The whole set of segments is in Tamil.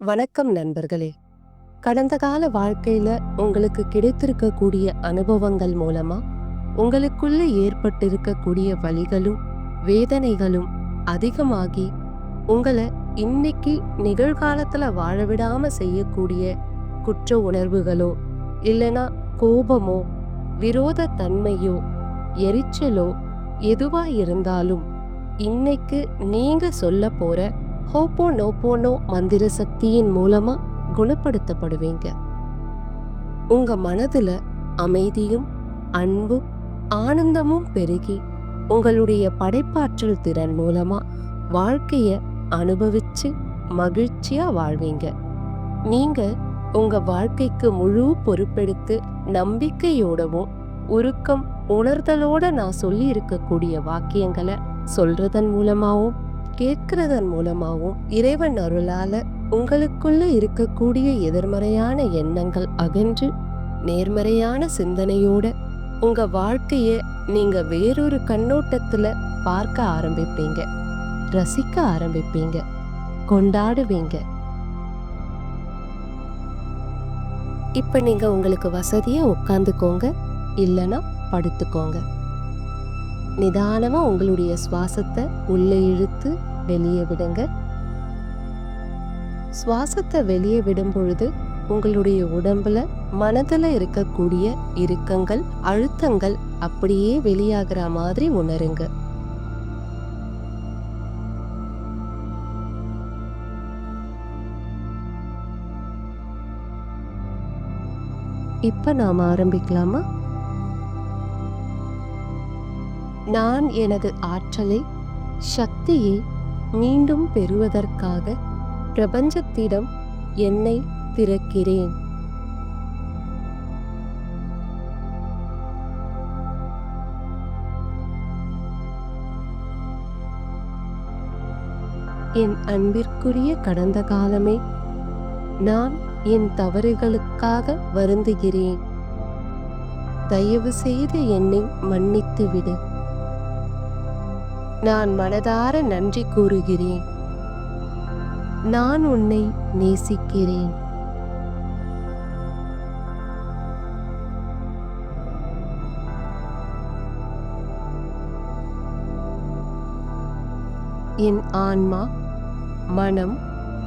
வணக்கம் நண்பர்களே. கடந்த கால வாழ்க்கையில உங்களுக்கு கிடைத்திருக்கக்கூடிய அனுபவங்கள் மூலமா உங்களுக்குள்ள ஏற்பட்டிருக்கக்கூடிய வழிகளும் வேதனைகளும் அதிகமாகி உங்களை இன்னைக்கு நிகழ்காலத்துல வாழ விடாம செய்யக்கூடிய குற்ற உணர்வுகளோ இல்லனா கோபமோ விரோத தன்மையோ எரிச்சலோ எதுவா இருந்தாலும் இன்னைக்கு நீங்க சொல்ல போற ஹோப்போ நோப்போனோ மந்திர சக்தியின் மூலமா குணப்படுத்தப்படுவீங்க. உங்க மனதுல அமைதியும் அன்பும் ஆனந்தமும் பெருகி உங்களுடைய படைப்பாற்றல் திறன் மூலமா வாழ்க்கைய அனுபவிச்சு மகிழ்ச்சியா வாழ்வீங்க. நீங்க உங்க வாழ்க்கைக்கு முழு பொறுப்பெடுத்து நம்பிக்கையோடவும் உருக்கம் உணர்தலோட நான் சொல்லி இருக்கக்கூடிய வாக்கியங்களை சொல்றதன் மூலமாவும் கேட்கிறதன் மூலமாகவும் இறைவன் அருளால உங்களுக்குள்ள இருக்கக்கூடிய எதிர்மறையான எண்ணங்கள் அகன்று நேர்மறையான சிந்தனையோட உங்க வாழ்க்கைய நீங்க வேறொரு கண்ணோட்டத்துல பார்க்க ஆரம்பிப்பீங்க. ரசிக்க ஆரம்பிப்பீங்க. கொண்டாடுவீங்க. இப்ப நீங்க உங்களுக்கு வசதியா உட்காந்துக்கோங்க இல்லனா படுத்துக்கோங்க. நிதானமா உங்களுடைய சுவாசத்தை உள்ளே இழுத்து வெளியே விடுங்க. சுவாசத்தை வெளியே விடும் பொழுது உங்களுடைய உடம்புல மனதுல இருக்கக்கூடிய இறுக்கங்கள் அழுத்தங்கள் அப்படியே வெளியாகிற மாதிரி உணருங்க. இப்ப நாம ஆரம்பிக்கலாமா? நான் எனது ஆற்றலை சக்தியை மீண்டும் பெறுவதற்காக பிரபஞ்சத்திடம் என்னை திறக்கிறேன். என் அன்பிற்குரிய கடந்த காலமே நான் என் தவறுகளுக்காக வருந்துகிறேன். தயவு செய்து என்னை மன்னித்து விடு நான் மனதார நன்றி கூறுகிறேன். நான் உன்னை நேசிக்கிறேன். என் ஆன்மா மனம்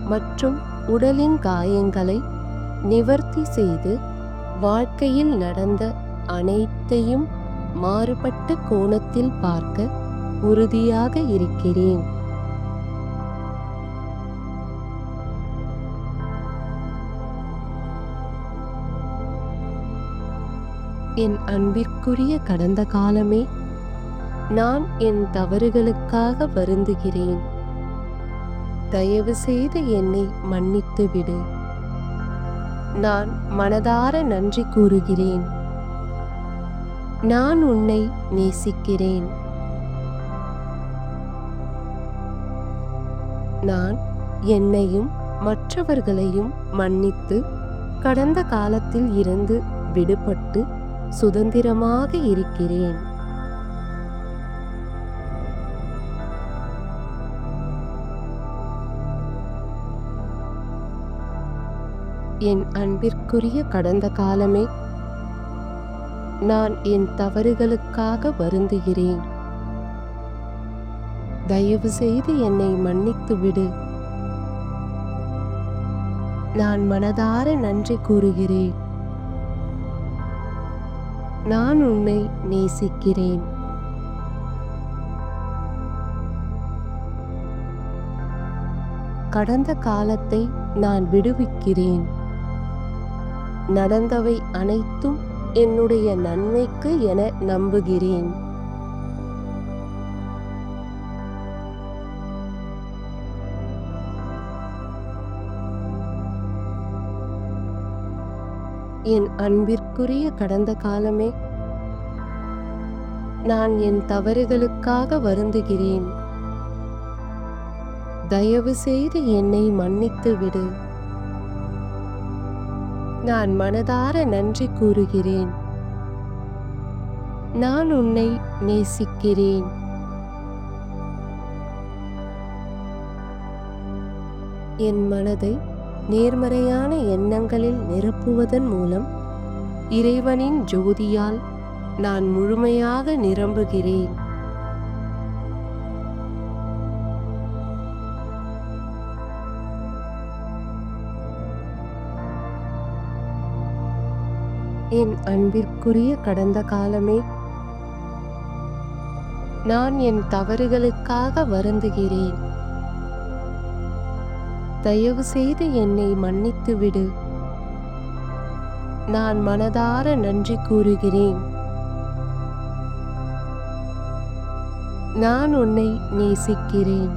மற்றும் உடலின் காயங்களை நிவர்த்தி செய்து வாழ்க்கையில் நடந்த அனைத்தையும் மாறுபட்ட கோணத்தில் பார்க்க உறுதியாக இருக்கிறேன். என் அன்பிற்குரிய கடந்த காலமே நான் என் தவறுகளுக்காக வருந்துகிறேன். தயவு செய்து என்னை மன்னித்து விடு. நான் மனதார நன்றி கூறுகிறேன். நான் உன்னை நேசிக்கிறேன். நான் என்னையும் மற்றவர்களையும் மன்னித்து கடந்த காலத்தில் இருந்து விடுபட்டு சுதந்திரமாக இருக்கிறேன். என் அன்பிற்குரிய கடந்த காலமே நான் என் தவறுகளுக்காக வருந்துகிறேன். தயவு செய்து என்னை மன்னித்து விடு. நான் மனதார நன்றி கூறுகிறேன். நான் உன்னை நேசிக்கிறேன். கடந்த காலத்தை நான் விடுவிக்கிறேன். நடந்தவை அனைத்தும் என்னுடைய நன்மைக்கு என நம்புகிறேன். என் அன்பிற்குரிய கடந்த காலமே. நான் என் தவறுகளுக்காக வருந்துகிறேன். தயவு செய்து என்னை மன்னித்து விடு. நான் மனதார நன்றி கூறுகிறேன். நான் உன்னை நேசிக்கிறேன். என் மனதை நேர்மறையான எண்ணங்களில் நிரப்புவதன் மூலம் இறைவனின் ஜோதியால் நான் முழுமையாக நிரம்புகிறேன். என் அன்பிற்குரிய கடந்த காலமே நான் என் தவறுகளுக்காக வருந்துகிறேன். தயவு செய்து என்னை மன்னித்து விடு நான் மனதார நன்றி கூறுகிறேன். நான் உன்னை நேசிக்கிறேன்.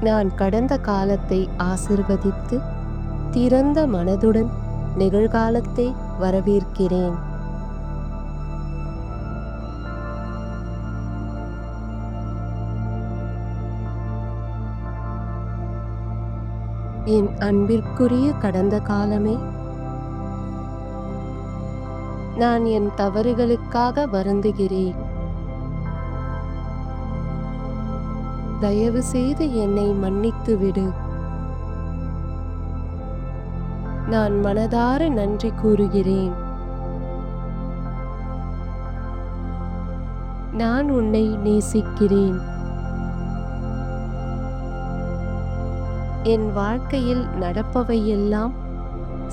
நான் கடந்த காலத்தை ஆசிர்வதித்து திறந்த மனதுடன் நிகழ்காலத்தை வரவேற்கிறேன். என் அன்பிற்குரிய கடந்த காலமே. நான் என் தவறுகளுக்காக வருந்துகிறேன். தயவு செய்து என்னை மன்னித்து விடு நான் மனதார நன்றி கூறுகிறேன். நான் உன்னை நேசிக்கிறேன். என் வாழ்க்கையில் நடப்பவையெல்லாம்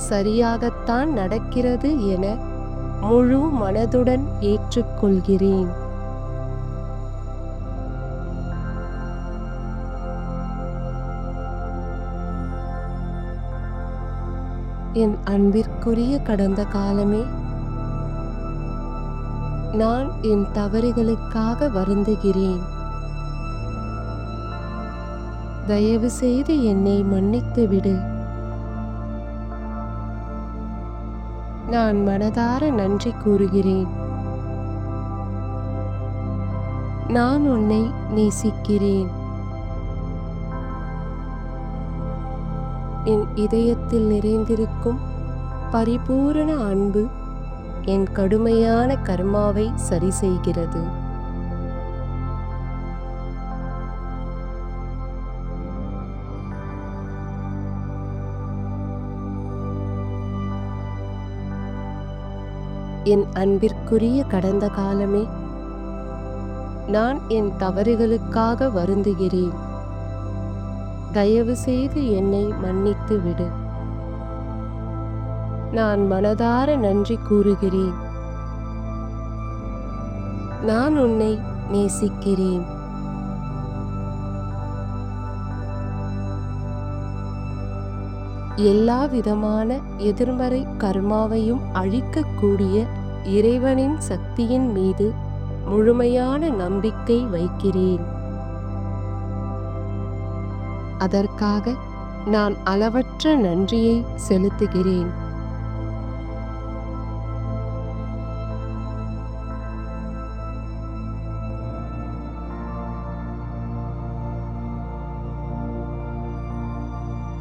சரியாகத்தான் நடக்கிறது என முழு மனதுடன் ஏற்றுக்கொள்கிறேன். என் அன்பிற்குரிய கடந்த காலமே நான் என் தவறுகளுக்காக வருந்துகிறேன். தயவு செய்து என்னை மன்னித்து விடு. நான் மனதார நன்றி கூறுகிறேன். நான் உன்னை நேசிக்கிறேன். என் இதயத்தில் நிறைந்திருக்கும் பரிபூரண அன்பு என் கடுமையான கர்மாவை சரி செய்கிறது என் அன்பிற்குரிய கடந்த காலமே. நான் என் தவறுகளுக்காக வருந்துகிறேன். தயவு செய்து என்னை மன்னித்து விடு நான் மனதார நன்றி கூறுகிறேன். நான் உன்னை நேசிக்கிறேன். எல்லா விதமான எதிர்மறை கர்மாவையும் அழிக்கக்கூடிய இறைவனின் சக்தியின் மீது முழுமையான நம்பிக்கை வைக்கிறேன். அதற்காக நான் அளவற்ற நன்றியை செலுத்துகிறேன்.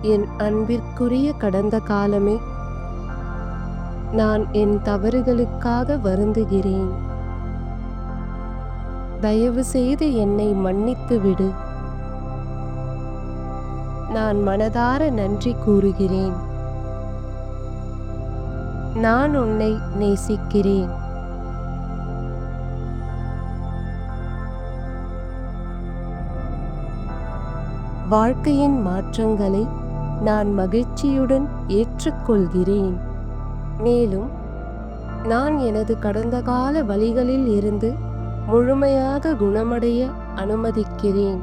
என் அன்பிற்குரிய கடந்த காலமே நான் என் தவறுகளுக்காக வருந்துகிறேன். தயவு செய்து என்னை மன்னித்து விடு நான் மனதார நன்றி கூறுகிறேன். நான் உன்னை நேசிக்கிறேன். வாழ்க்கையின் மாற்றங்களை நான் மகிழ்ச்சியுடன் ஏற்றுக்கொள்கிறேன். மேலும் நான் எனது கடந்த கால வழிகளில் இருந்து முழுமையாக குணமடைய அனுமதிக்கிறேன்.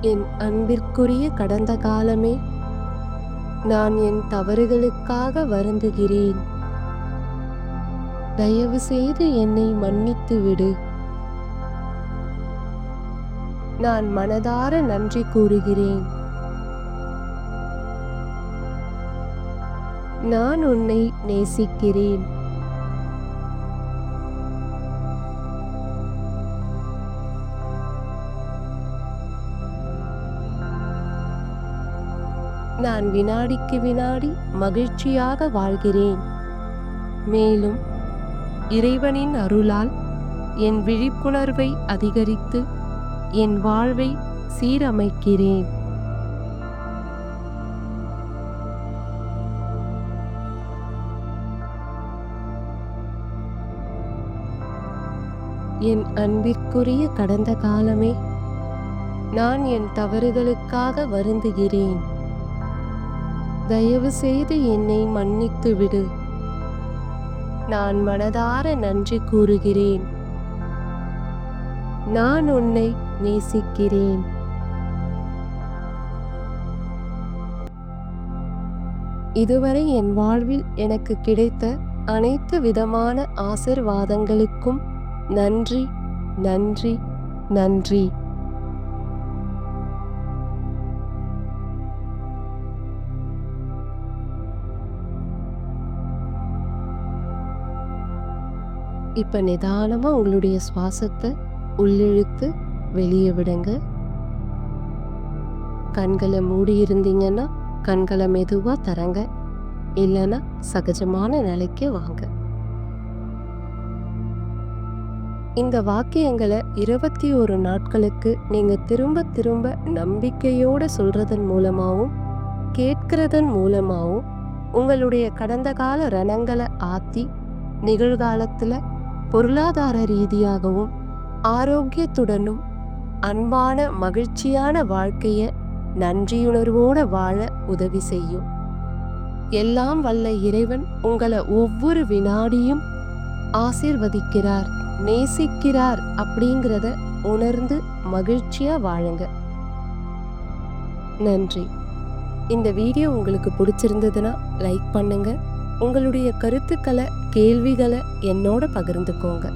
என் அன்பிற்குரிய கடந்த காலமே நான் என் தவறுகளுக்காக வருந்துகிறேன். தயவு செய்து என்னை மன்னித்து விடு நான் மனதார நன்றி கூறுகிறேன். நான் உன்னை நேசிக்கிறேன். நான் வினாடிக்கு வினாடி மகிழ்ச்சியாக வாழ்கிறேன். மேலும் இறைவனின் அருளால் என் விழிப்புணர்வை அதிகரித்து என் வாழ்வை சீரமைக்கிறேன். என் அன்பிற்குரிய கடந்த காலமே நான் என் தவறுகளுக்காக வருந்துகிறேன். தயவு செய்து என்னை மன்னித்து விடு நான் மனதார நன்றி கூறுகிறேன். நான் உன்னை நேசிக்கிறேன். இதுவரை என் வாழ்வில் எனக்கு கிடைத்த அனைத்து விதமான ஆசிர்வாதங்களுக்கும் நன்றி நன்றி நன்றி. இப்போ நிதானமாக உங்களுடைய சுவாசத்தை உள்ளிழுத்து வெளியே விடுங்க. கண்களை மூடி இருந்தீங்கன்னா கண்களை மெதுவாக தரங்க. இல்லைன்னா சகஜமான நிலைக்கு வாங்க. இந்த வாக்கியங்களை இருபத்தி ஒரு நாட்களுக்கு நீங்கள் திரும்ப திரும்ப நம்பிக்கையோடு சொல்றதன் மூலமாகவும் கேட்கிறதன் மூலமாகவும் உங்களுடைய கடந்த கால ரணங்களை ஆத்தி நிகழ்காலத்தில் பொருளாதார ரீதியாகவும் ஆரோக்கியத்துடனும் அன்பான மகிழ்ச்சியான வாழ்க்கைய நன்றியுணர்வோட வாழ உதவி செய்யும். எல்லாம் வல்ல இறைவன் உங்களை ஒவ்வொரு வினாடியும் ஆசிர்வதிக்கிறார் நேசிக்கிறார் அப்படிங்கிறத உணர்ந்து மகிழ்ச்சியா வாழுங்க. நன்றி. இந்த வீடியோ உங்களுக்கு பிடிச்சிருந்ததுன்னா லைக் பண்ணுங்கள் உங்களுடைய கருத்துக்களை கேள்விகளை என்னோட பகிர்ந்துக்கோங்க.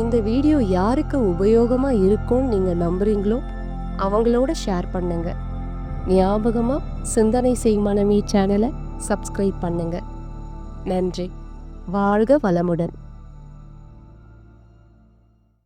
இந்த வீடியோ யாருக்கு உபயோகமாக இருக்கும்னு நீங்கள் நம்புறீங்களோ அவங்களோட ஷேர் பண்ணுங்க. ஞாபகமாக சிந்தனை செய் மனமே சேனலை சப்ஸ்கிரைப் பண்ணுங்க. நன்றி. வாழ்க வளமுடன்.